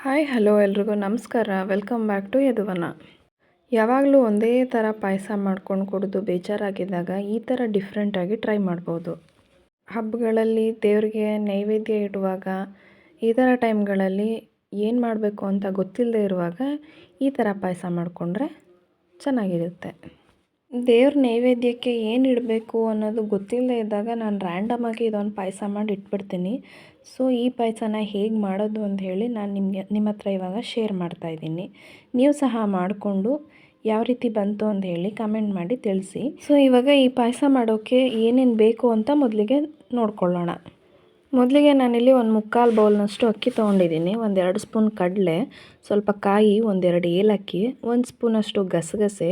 Hi, hello ಎಲ್ರಿಗೂ ನಮಸ್ಕಾರ. Welcome back to Yaduvana. ಯಾವಾಗಲೂ ಒಂದೇ ಥರ ಪಾಯಸ ಮಾಡ್ಕೊಂಡು ಕುಡಿದು ಬೇಜಾರಾಗಿದ್ದಾಗ ಈ ಥರ ಡಿಫ್ರೆಂಟಾಗಿ ಟ್ರೈ ಮಾಡ್ಬೋದು. ಹಬ್ಬಗಳಲ್ಲಿ ದೇವರಿಗೆ ನೈವೇದ್ಯ ಇಡುವಾಗ, ಈ ಥರ ಟೈಮ್ಗಳಲ್ಲಿ ಏನು ಮಾಡಬೇಕು ಅಂತ ಗೊತ್ತಿಲ್ಲದೆ ಇರುವಾಗ ಈ ಥರ ಪಾಯಸ ಮಾಡಿಕೊಂಡ್ರೆ ಚೆನ್ನಾಗಿರುತ್ತೆ. ದೇವ್ರ ನೈವೇದ್ಯಕ್ಕೆ ಏನು ಇಡಬೇಕು ಅನ್ನೋದು ಗೊತ್ತಿಲ್ಲದೆ ಇದ್ದಾಗ ನಾನು ರ್ಯಾಂಡಮಾಗಿ ಇದೊಂದು ಪಾಯಸ ಮಾಡಿ ಇಟ್ಬಿಡ್ತೀನಿ. ಸೊ ಈ ಪಾಯಸನ ಹೇಗೆ ಮಾಡೋದು ಅಂತ ಹೇಳಿ ನಾನು ನಿಮಗೆ, ನಿಮ್ಮ ಹತ್ರ ಇವಾಗ ಶೇರ್ ಮಾಡ್ತಾಯಿದ್ದೀನಿ ನೀವು ಸಹ ಮಾಡಿಕೊಂಡು ಯಾವ ರೀತಿ ಬಂತು ಅಂತ ಹೇಳಿ ಕಮೆಂಟ್ ಮಾಡಿ ತಿಳಿಸಿ. ಸೊ ಇವಾಗ ಈ ಪಾಯಸ ಮಾಡೋಕ್ಕೆ ಏನೇನು ಬೇಕು ಅಂತ ಮೊದಲಿಗೆ ನೋಡ್ಕೊಳ್ಳೋಣ. ಮೊದಲಿಗೆ ನಾನಿಲ್ಲಿ ಒಂದು ಮುಕ್ಕಾಲು ಬೌಲ್ನಷ್ಟು ಅಕ್ಕಿ ತೊಗೊಂಡಿದ್ದೀನಿ. ಒಂದೆರಡು ಸ್ಪೂನ್ ಕಡಲೆ, ಸ್ವಲ್ಪ ಕಾಯಿ ಒಂದೆರಡು ಏಲಕ್ಕಿ, ಒಂದು ಸ್ಪೂನಷ್ಟು ಗಸಗಸೆ,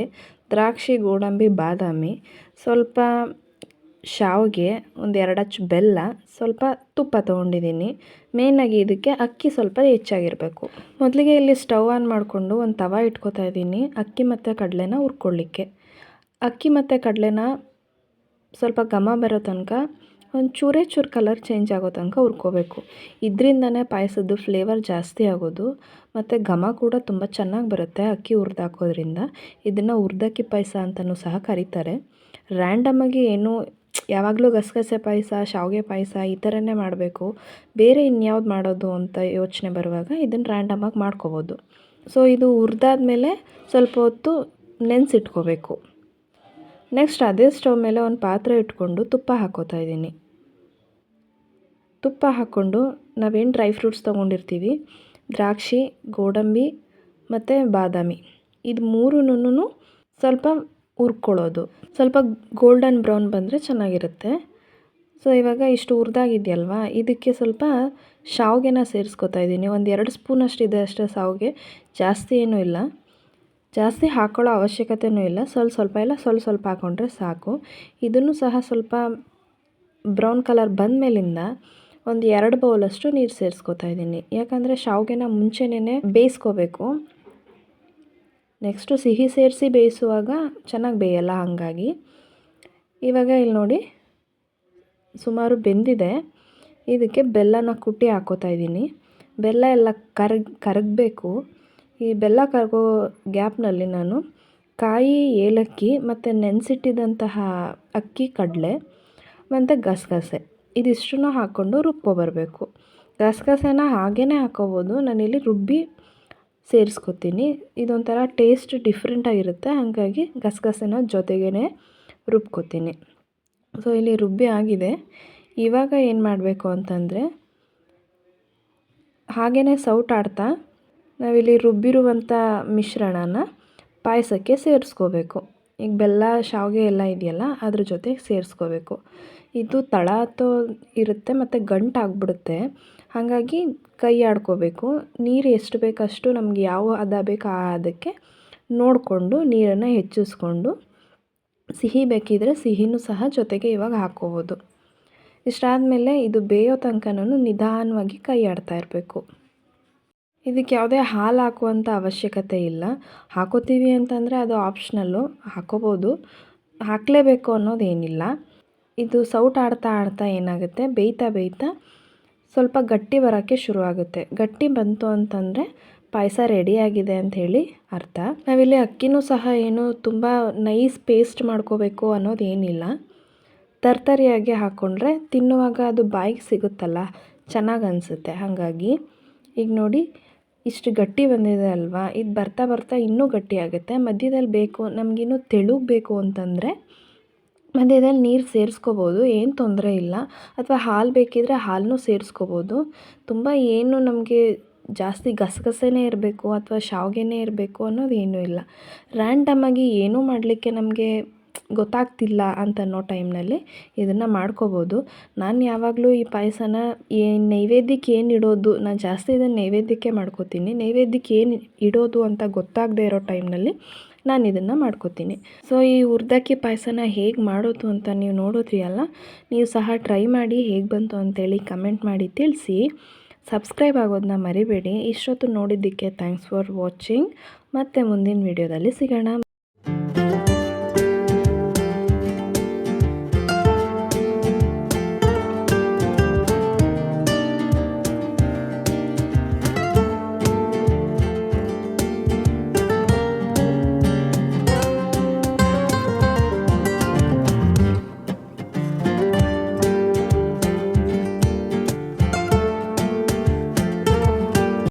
ದ್ರಾಕ್ಷಿ, ಗೋಡಂಬಿ, ಬಾದಾಮಿ, ಸ್ವಲ್ಪ ಶಾವಿಗೆ ಒಂದು ಎರಡು ಅಚ್ಚು ಬೆಲ್ಲ, ಸ್ವಲ್ಪ ತುಪ್ಪ ತೊಗೊಂಡಿದ್ದೀನಿ. ಮೇಯ್ನಾಗಿ ಇದಕ್ಕೆ ಅಕ್ಕಿ ಸ್ವಲ್ಪ ಹೆಚ್ಚಾಗಿರಬೇಕು. ಮೊದಲಿಗೆ ಇಲ್ಲಿ ಸ್ಟವ್ ಆನ್ ಮಾಡಿಕೊಂಡು ಒಂದು ತವ ಇಟ್ಕೋತಾ ಇದ್ದೀನಿ, ಅಕ್ಕಿ ಮತ್ತು ಕಡಲೆನ ಹುರ್ಕೊಳ್ಳಿಕ್ಕೆ. ಅಕ್ಕಿ ಮತ್ತು ಕಡಲೆನ ಸ್ವಲ್ಪ ಘಮ ಬರೋ ತನಕ ಒಂದು ಚೂರೇ ಚೂರು ಕಲರ್ ಚೇಂಜ್ ಆಗೋ ತನಕ ಹುರ್ಕೋಬೇಕು. ಇದರಿಂದನೇ ಪಾಯಸದ್ದು ಫ್ಲೇವರ್ ಜಾಸ್ತಿ ಆಗೋದು, ಮತ್ತು ಘಮ ಕೂಡ ತುಂಬ ಚೆನ್ನಾಗಿ ಬರುತ್ತೆ ಅಕ್ಕಿ ಹುರಿದಾಕೋದ್ರಿಂದ. ಇದನ್ನು ಹುರ್ದಕ್ಕಿ ಪಾಯಸ ಅಂತಲೂ ಸಹ ಕರೀತಾರೆ. ರ್ಯಾಂಡಮಾಗಿ ಏನು ಯಾವಾಗಲೂ ಗಸಗಸೆ ಪಾಯಸ, ಶಾವಿಗೆ ಪಾಯಸ ಈ ಥರನೇ ಮಾಡಬೇಕು. ಬೇರೆ ಇನ್ಯಾವ್ದು ಮಾಡೋದು ಅಂತ ಯೋಚನೆ ಬರುವಾಗ ಇದನ್ನು ರ್ಯಾಂಡಮಾಗಿ ಮಾಡ್ಕೋಬೋದು. ಸೊ ಇದು ಹುರಿದಾದ್ಮೇಲೆ ಸ್ವಲ್ಪ ಹೊತ್ತು ನೆನೆಸಿಟ್ಕೋಬೇಕು. ನೆಕ್ಸ್ಟ್ ಅದೇ ಸ್ಟವ್ ಮೇಲೆ ಒಂದು ಪಾತ್ರೆ ಇಟ್ಕೊಂಡು ತುಪ್ಪ ಹಾಕೋತಾ ಇದ್ದೀನಿ. ತುಪ್ಪ ಹಾಕ್ಕೊಂಡು ನಾವೇನು ಡ್ರೈ ಫ್ರೂಟ್ಸ್ ತೊಗೊಂಡಿರ್ತೀವಿ? ದ್ರಾಕ್ಷಿ, ಗೋಡಂಬಿ ಮತ್ತು ಬಾದಾಮಿ. ಇದು ಮೂರೂ ಸ್ವಲ್ಪ ಹುರ್ಕೊಳ್ಳೋದು. ಸ್ವಲ್ಪ ಗೋಲ್ಡನ್ ಬ್ರೌನ್ ಬಂದರೆ ಚೆನ್ನಾಗಿರುತ್ತೆ. ಸೊ ಇವಾಗ ಇಷ್ಟು ಹುರಿದಾಗಿದೆಯಲ್ವಾ? ಇದಕ್ಕೆ ಸ್ವಲ್ಪ ಶಾವಿಗೆನ ಸೇರಿಸ್ಕೊತಾ ಇದ್ದೀನಿ ಒಂದು ಎರಡು ಸ್ಪೂನಷ್ಟು ಇದೆ ಅಷ್ಟೇ ಶಾವಿಗೆ. ಜಾಸ್ತಿ ಏನೂ ಇಲ್ಲ. ಜಾಸ್ತಿ ಹಾಕ್ಕೊಳ್ಳೋ ಅವಶ್ಯಕತೆಯೂ ಇಲ್ಲ. ಸ್ವಲ್ಪ ಸ್ವಲ್ಪ ಇಲ್ಲ, ಸ್ವಲ್ಪ ಸ್ವಲ್ಪ ಹಾಕ್ಕೊಂಡ್ರೆ ಸಾಕು. ಇದನ್ನು ಸಹ ಸ್ವಲ್ಪ ಬ್ರೌನ್ ಕಲರ್ ಬಂದ ಮೇಲಿಂದ ಒಂದು ಎರಡು ಬೌಲಷ್ಟು ನೀರು ಸೇರಿಸ್ಕೊತಾ ಇದ್ದೀನಿ ಯಾಕಂದರೆ ಶಾವಿಗೆನ ಮುಂಚೆನೇ ಬೇಯಿಸ್ಕೋಬೇಕು. ನೆಕ್ಸ್ಟು ಸಿಹಿ ಸೇರಿಸಿ ಬೇಯಿಸುವಾಗ ಚೆನ್ನಾಗಿ ಬೇಯಲ್ಲ ಹಾಗಾಗಿ. ಇವಾಗ ಇಲ್ಲಿ ನೋಡಿ ಸುಮಾರು ಬೆಂದಿದೆ. ಇದಕ್ಕೆ ಬೆಲ್ಲನ ಕುಟ್ಟಿ ಹಾಕೋತಾ ಇದ್ದೀನಿ. ಬೆಲ್ಲ ಎಲ್ಲ ಕರಗ್, ಕರಗಬೇಕು. ಈ ಬೆಲ್ಲ ಕರಗೋ ಗ್ಯಾಪ್ನಲ್ಲಿ ನಾನು ಕಾಯಿ, ಏಲಕ್ಕಿ ಮತ್ತು ನೆನೆಸಿಟ್ಟಿದಂತಹ ಅಕ್ಕಿ, ಕಡಲೆ ಮತ್ತು ಗಸಗಸೆ ಇದಿಷ್ಟನ್ನು ಹಾಕ್ಕೊಂಡು ರುಬ್ಕೊಬರಬೇಕು ಗಸಗಸೆನ ಹಾಗೇ ಹಾಕೋಬೋದು. ನಾನಿಲ್ಲಿ ರುಬ್ಬಿ ಸೇರಿಸ್ಕೊತೀನಿ. ಇದೊಂಥರ ಟೇಸ್ಟ್ ಡಿಫ್ರೆಂಟಾಗಿರುತ್ತೆ ಹಾಗಾಗಿ ಗಸಗಸೆನ ಜೊತೆಗೇ ರುಬ್ಕೊತೀನಿ. ಸೊ ಇಲ್ಲಿ ರುಬ್ಬಿ ಆಗಿದೆ. ಇವಾಗ ಏನು ಮಾಡಬೇಕು ಅಂತಂದರೆ ಹಾಗೇ ಸೌಟಾಡ್ತಾ ನಾವಿಲ್ಲಿ ರುಬ್ಬಿರುವಂಥ ಮಿಶ್ರಣನ ಪಾಯಸಕ್ಕೆ ಸೇರಿಸ್ಕೋಬೇಕು. ಈಗ ಬೆಲ್ಲ, ಶಾವಿಗೆ ಎಲ್ಲ ಇದೆಯಲ್ಲ, ಅದ್ರ ಜೊತೆ ಸೇರಿಸ್ಕೋಬೇಕು. ಇದು ತಳ ಹತ್ತೋ ಇರುತ್ತೆ, ಮತ್ತು ಗಂಟಾಗ್ಬಿಡುತ್ತೆ. ಹಾಗಾಗಿ ಕೈ ಆಡ್ಕೋಬೇಕು. ನೀರು ಎಷ್ಟು ಬೇಕಷ್ಟು ನಮ್ಗೆ ಯಾವ ಅದ ಬೇಕು ಆ ಅದಕ್ಕೆ ನೋಡಿಕೊಂಡು ನೀರನ್ನು ಹೆಚ್ಚಿಸ್ಕೊಂಡು ಸಿಹಿ ಬೇಕಿದ್ರೆ ಸಿಹಿನೂ ಸಹ ಜೊತೆಗೆ ಇವಾಗ ಹಾಕ್ಕೋಬೋದು. ಇಷ್ಟಾದಮೇಲೆ ಇದು ಬೇಯೋ ತನಕನೂ ನಿಧಾನವಾಗಿ ಕೈ ಆಡ್ತಾ ಇರಬೇಕು. ಇದಕ್ಕೆ ಯಾವುದೇ ಹಾಲು ಹಾಕುವಂಥ ಅವಶ್ಯಕತೆ ಇಲ್ಲ. ಹಾಕೋತೀವಿ ಅಂತಂದರೆ ಅದು ಆಪ್ಷನಲ್ಲು. ಹಾಕೋಬೋದು. ಹಾಕಲೇಬೇಕು ಅನ್ನೋದೇನಿಲ್ಲ. ಇದು ಸೌಟ್ ಆಡ್ತಾ ಆಡ್ತಾ ಏನಾಗುತ್ತೆ? ಬೇಯ್ತಾ ಬೇಯ್ತಾ ಸ್ವಲ್ಪ ಗಟ್ಟಿ ಬರೋಕ್ಕೆ ಶುರುವಾಗುತ್ತೆ. ಗಟ್ಟಿ ಬಂತು ಅಂತಂದರೆ ಪಾಯಸ ರೆಡಿಯಾಗಿದೆ ಅಂತ ಹೇಳಿ ಅರ್ಥ. ನಾವಿಲ್ಲಿ ಅಕ್ಕಿನೂ ಸಹ ಏನು ತುಂಬ ನೈಸ್ ಪೇಸ್ಟ್ ಮಾಡ್ಕೋಬೇಕು ಅನ್ನೋದೇನಿಲ್ಲ. ತರ್ತರಿಯಾಗಿ ಹಾಕ್ಕೊಂಡ್ರೆ ತಿನ್ನುವಾಗ ಅದು ಬಾಯಿಗೆ ಸಿಗುತ್ತಲ್ಲ, ಚೆನ್ನಾಗಿ ಅನಿಸುತ್ತೆ. ಹಾಗಾಗಿ ಈಗ ನೋಡಿ, ಇಷ್ಟು ಗಟ್ಟಿ ಬಂದಿದೆ ಅಲ್ವಾ? ಇದು ಬರ್ತಾ ಬರ್ತಾ ಇನ್ನೂ ಗಟ್ಟಿ ಆಗುತ್ತೆ. ಮಧ್ಯದಲ್ಲಿ ಬೇಕು, ನಮಗಿನ್ನೂ ತೆಳುಗೆ ಬೇಕು ಅಂತಂದರೆ ಮಧ್ಯದಲ್ಲಿ ನೀರು ಸೇರಿಸ್ಕೋಬೋದು, ಏನು ತೊಂದರೆ ಇಲ್ಲ. ಅಥವಾ ಹಾಲು ಬೇಕಿದ್ದರೆ ಹಾಲನ್ನೂ ಸೇರಿಸ್ಕೋಬೋದು. ತುಂಬ ಏನು ನಮಗೆ ಜಾಸ್ತಿ ಗಸಗಸೆನೇ ಇರಬೇಕು ಅಥವಾ ಶಾವಿಗೆನೇ ಇರಬೇಕು ಅನ್ನೋದು ಏನೂ ಇಲ್ಲ. ರ್ಯಾಂಡಮಾಗಿ ಏನೂ ಮಾಡಲಿಕ್ಕೆ ನಮಗೆ ಗೊತ್ತಾಗ್ತಿಲ್ಲ ಅಂತ ಅನ್ನೋ ಟೈಮ್ನಲ್ಲಿ ಇದನ್ನು ಮಾಡ್ಕೋಬೋದು. ನಾನು ಯಾವಾಗಲೂ ಈ ಪಾಯಸನ ಏನು ನೈವೇದ್ಯಕ್ಕೆ ಏನು ಇಡೋದು, ನಾನು ಜಾಸ್ತಿ ಇದನ್ನು ನೈವೇದ್ಯಕ್ಕೆ ಮಾಡ್ಕೋತೀನಿ. ನೈವೇದ್ಯಕ್ಕೆ ಏನು ಇಡೋದು ಅಂತ ಗೊತ್ತಾಗದೇ ಇರೋ ಟೈಮ್ನಲ್ಲಿ ನಾನು ಇದನ್ನು ಮಾಡ್ಕೋತೀನಿ. ಸೊ ಈ ಉರ್ದಕ್ಕಿ ಪಾಯಸನ ಹೇಗೆ ಮಾಡೋದು ಅಂತ ನೀವು ನೋಡೋದ್ರಿ ಅಲ್ಲ? ನೀವು ಸಹ ಟ್ರೈ ಮಾಡಿ ಹೇಗೆ ಬಂತು ಅಂತೇಳಿ ಕಮೆಂಟ್ ಮಾಡಿ ತಿಳಿಸಿ. ಸಬ್ಸ್ಕ್ರೈಬ್ ಆಗೋದನ್ನ ಮರಿಬೇಡಿ. ಇಷ್ಟೊತ್ತು ನೋಡಿದ್ದಕ್ಕೆ ಥ್ಯಾಂಕ್ಸ್ ಫಾರ್ ವಾಚಿಂಗ್ ಮತ್ತು ಮುಂದಿನ ವೀಡಿಯೋದಲ್ಲಿ ಸಿಗೋಣ.